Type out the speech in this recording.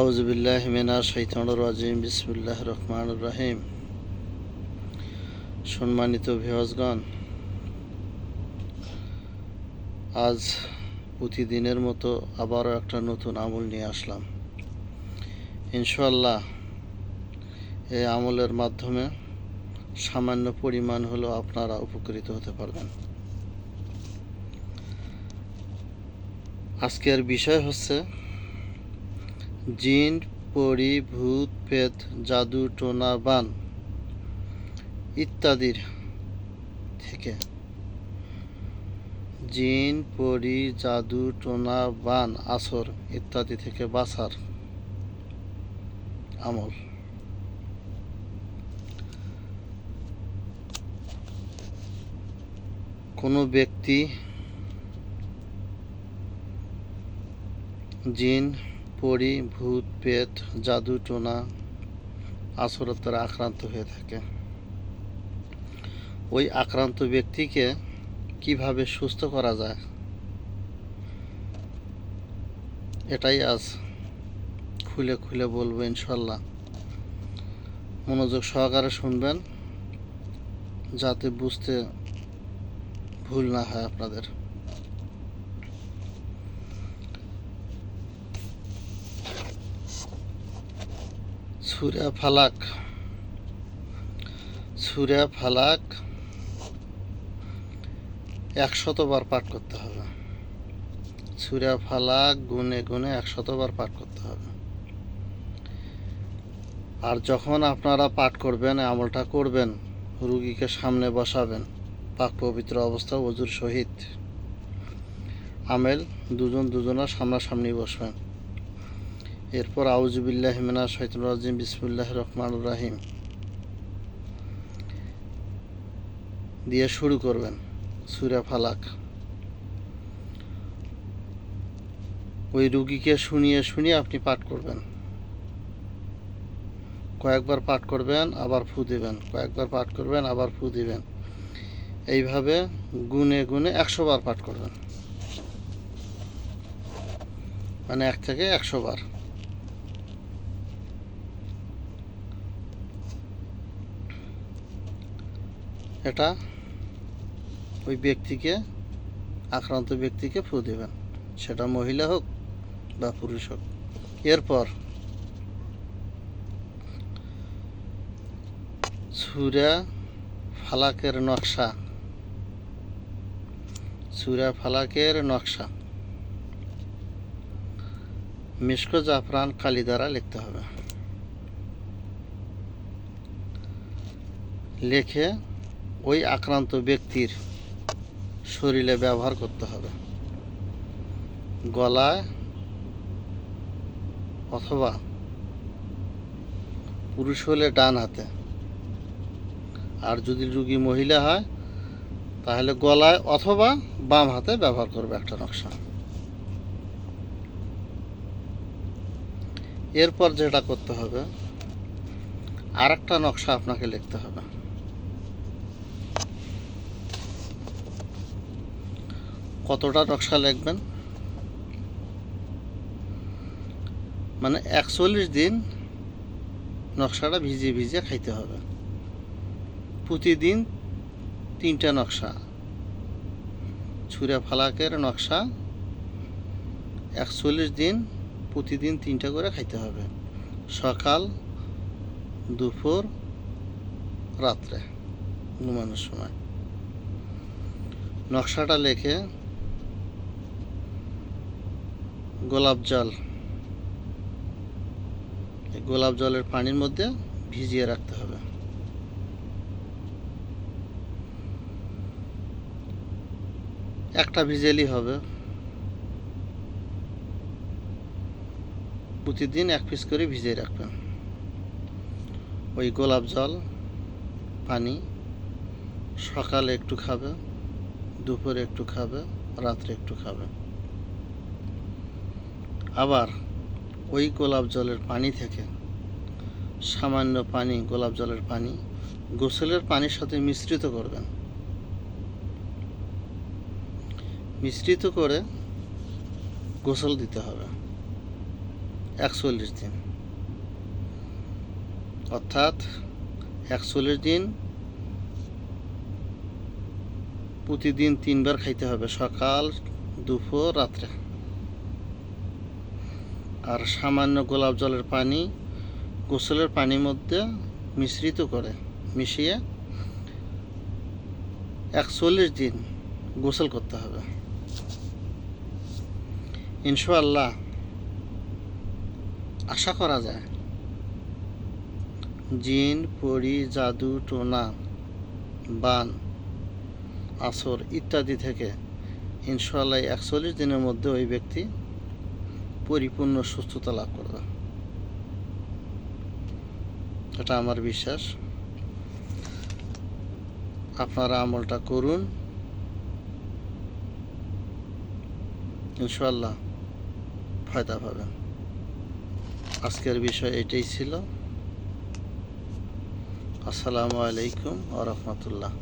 আউজবিল্লাহ মিনা শৈতান রাজিম বিসমুল্লাহ রহমান রাহিম। সম্মানিত ভিওয়াজগণ আজ প্রতিদিনের মতো আবারও একটা নতুন আমল নিয়ে আসলাম। ইনশাল্লাহ এই আমলের মাধ্যমে সামান্য পরিমাণ হলেও আপনারা উপকৃত হতে পারবেন। আজকের বিষয় হচ্ছে জিন পরি, ভূত পেত জাদু, টোনা, বান ইত্যাদির থেকে। জিন পরি, জাদু, টোনা, বান, আসর ইত্যাদি থেকে বাঁচার আমল। কোনো ব্যক্তি জিন পরি, ভূত, পেট, জাদু, টোনা আসরতের আক্রান্ত হয়ে থাকে। ওই আক্রান্ত ব্যক্তিকে কীভাবে সুস্থ করা যায়? এটাই আজ খুলে খুলে বলব ইনশাল্লাহ। মনোযোগ সহকারে শুনবেন, যাতে বুঝতে ভুল না হয় আপনাদের। সুরা ফালাক। সুরা ফালাক একশতবার পাঠ করতে হবে। সুরা ফালাক গুনে গুনে একশতবার পাঠ করতে হবে। আর যখন আপনারা পাঠ করবেন, আমলটা করবেন, রুগীকে সামনে বসাবেন, পাক পবিত্র অবস্থা অজুর সহিত আমেল দুজন দুজনের সামনাসামনি বসবেন। এরপর আউজুবিল্লাহ মিনা শৈতুল রাজিম বিসমুল্লাহ রহমান রাহিম। দিয়ে শুরু করবেন সুরা ফালাক। ওই রুগীকে শুনিয়ে শুনিয়ে আপনি পাঠ করবেন। কয়েকবার পাঠ করবেন, আবার ফু দিবেন। কয়েকবার পাঠ করবেন, আবার ফু দিবেন। এইভাবে গুনে গুনে একশো বার পাঠ করবেন। মানে এক থেকে একশো বার। এটা ওই ব্যক্তিকে, আক্রান্ত ব্যক্তিকে ফু দেবেন। সেটা মহিলা হোক বা পুরুষ হোক। এরপর সুরা ফালাকের নকশা। সুরা ফালাকের নকশা। মিশকো জাফরান কালি দ্বারা লিখতে হবে। লেখে ওই আক্রান্ত ব্যক্তির শরীরে ব্যবহার করতে হবে। গলায় অথবা পুরুষ হলে ডান হাতে। আর যদি রুগী মহিলা হয়, তাহলে গলায় অথবা বাম হাতে ব্যবহার করবে একটা নকশা। এরপর যেটা করতে হবে আর একটা নকশা আপনাকে লিখতে হবে। কতটা নকশা লিখবেন? মানে একচল্লিশ দিন নকশাটা ভিজিয়ে ভিজিয়ে খাইতে হবে। প্রতিদিন তিনটা নকশা। ছুঁড়ে ফালাকের নকশা একচল্লিশ দিন প্রতিদিন তিনটা করে খাইতে হবে। সকাল, দুপুর, রাত্রে, ঘুমানোর সময়। নকশাটা লেখে গোলাপ জল। গোলাপ জলের পানির মধ্যে ভিজিয়ে রাখতে হবে। একটা ভিজেলেই হবে। প্রতিদিন এক পিস করে ভিজিয়ে রাখবেন। ওই গোলাপ জল, পানি সকালে একটু খাবে, দুপুরে একটু খাবে, রাত্রে একটু খাবে। আবার ওই গোলাপ জলের পানি থেকে সামান্য পানি, গোলাপ জলের পানি গোসলের পানির সাথে মিশ্রিত করবেন। মিশ্রিত করে গোসল দিতে হবে একচল্লিশ দিন। অর্থাৎ একচল্লিশ দিন প্রতিদিন তিনবার খাইতে হবে সকাল, দুপুর, রাত্রে। আর সামান্য গোলাপ জলের পানি, গোসলের পানির মধ্যে মিশ্রিত করে মিশিয়ে একচল্লিশ দিন গোসল করতে হবে। ইনশাআল্লাহ আশা করা যায় জিন, পরি, জাদু, টোনা, বান, আসর ইত্যাদি থেকে ইনশাআল্লাহ একচল্লিশ দিনের মধ্যে ওই ব্যক্তি পরিপূর্ণ সুস্থতা লাভ করবে। এটা আমার বিশ্বাস। আপনারা আমলটা করুন। ইনশাল্লাহ ফায়দা পাবেন। আজকের বিষয় এটাই ছিল। আসসালামু আলাইকুম আ রহমতুল্লাহ।